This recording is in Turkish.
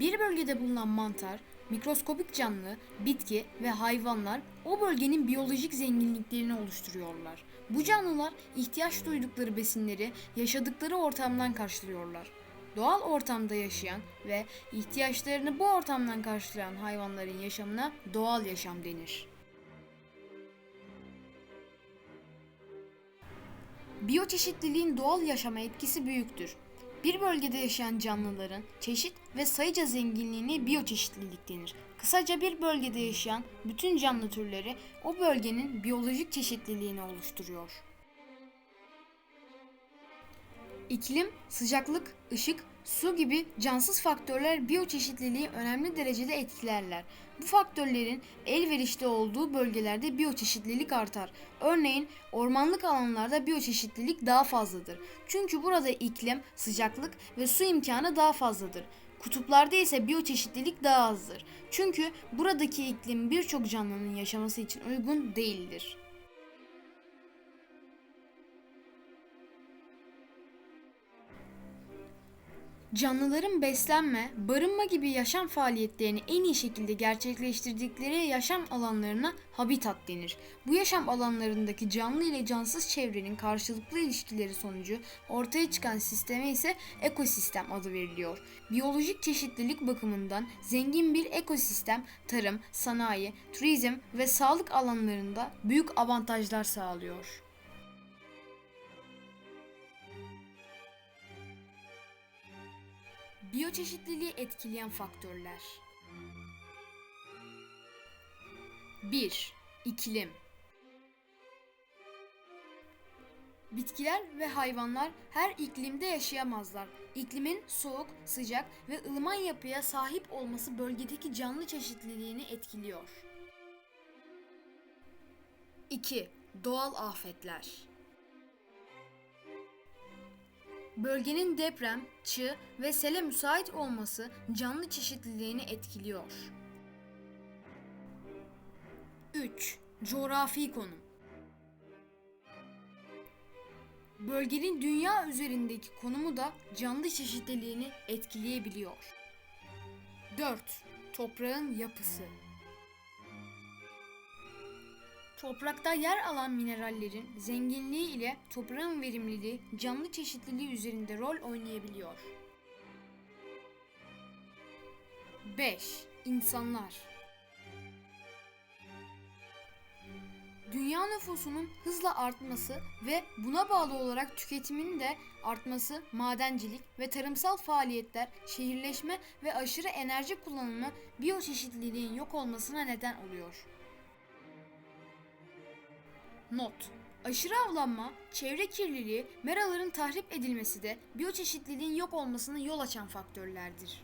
Bir bölgede bulunan mantar, mikroskobik canlı, bitki ve hayvanlar o bölgenin biyolojik zenginliklerini oluşturuyorlar. Bu canlılar ihtiyaç duydukları besinleri yaşadıkları ortamdan karşılıyorlar. Doğal ortamda yaşayan ve ihtiyaçlarını bu ortamdan karşılayan hayvanların yaşamına doğal yaşam denir. Biyoçeşitliliğin doğal yaşama etkisi büyüktür. Bir bölgede yaşayan canlıların çeşit ve sayıca zenginliğine biyoçeşitlilik denir. Kısaca bir bölgede yaşayan bütün canlı türleri o bölgenin biyolojik çeşitliliğini oluşturuyor. İklim, sıcaklık, ışık, su gibi cansız faktörler biyoçeşitliliği önemli derecede etkilerler. Bu faktörlerin elverişli olduğu bölgelerde biyoçeşitlilik artar. Örneğin ormanlık alanlarda biyoçeşitlilik daha fazladır. Çünkü burada iklim, sıcaklık ve su imkanı daha fazladır. Kutuplarda ise biyoçeşitlilik daha azdır. Çünkü buradaki iklim birçok canlının yaşaması için uygun değildir. Canlıların beslenme, barınma gibi yaşam faaliyetlerini en iyi şekilde gerçekleştirdikleri yaşam alanlarına habitat denir. Bu yaşam alanlarındaki canlı ile cansız çevrenin karşılıklı ilişkileri sonucu ortaya çıkan sisteme ise ekosistem adı veriliyor. Biyolojik çeşitlilik bakımından zengin bir ekosistem tarım, sanayi, turizm ve sağlık alanlarında büyük avantajlar sağlıyor. Biyoçeşitliliği etkileyen faktörler 1. İklim Bitkiler ve hayvanlar her iklimde yaşayamazlar. İklimin soğuk, sıcak ve ılıman yapıya sahip olması bölgedeki canlı çeşitliliğini etkiliyor. 2. Doğal afetler Bölgenin deprem, çığ ve sele müsait olması canlı çeşitliliğini etkiliyor. 3. Coğrafi konum Bölgenin dünya üzerindeki konumu da canlı çeşitliliğini etkileyebiliyor. 4. Toprağın yapısı Toprakta yer alan minerallerin zenginliği ile toprağın verimliliği canlı çeşitliliği üzerinde rol oynayabiliyor. 5. İnsanlar Dünya nüfusunun hızla artması ve buna bağlı olarak tüketimin de artması, madencilik ve tarımsal faaliyetler, şehirleşme ve aşırı enerji kullanımı biyoçeşitliliğin yok olmasına neden oluyor. Not Aşırı avlanma, çevre kirliliği, meraların tahrip edilmesi de biyoçeşitliliğin yok olmasına yol açan faktörlerdir.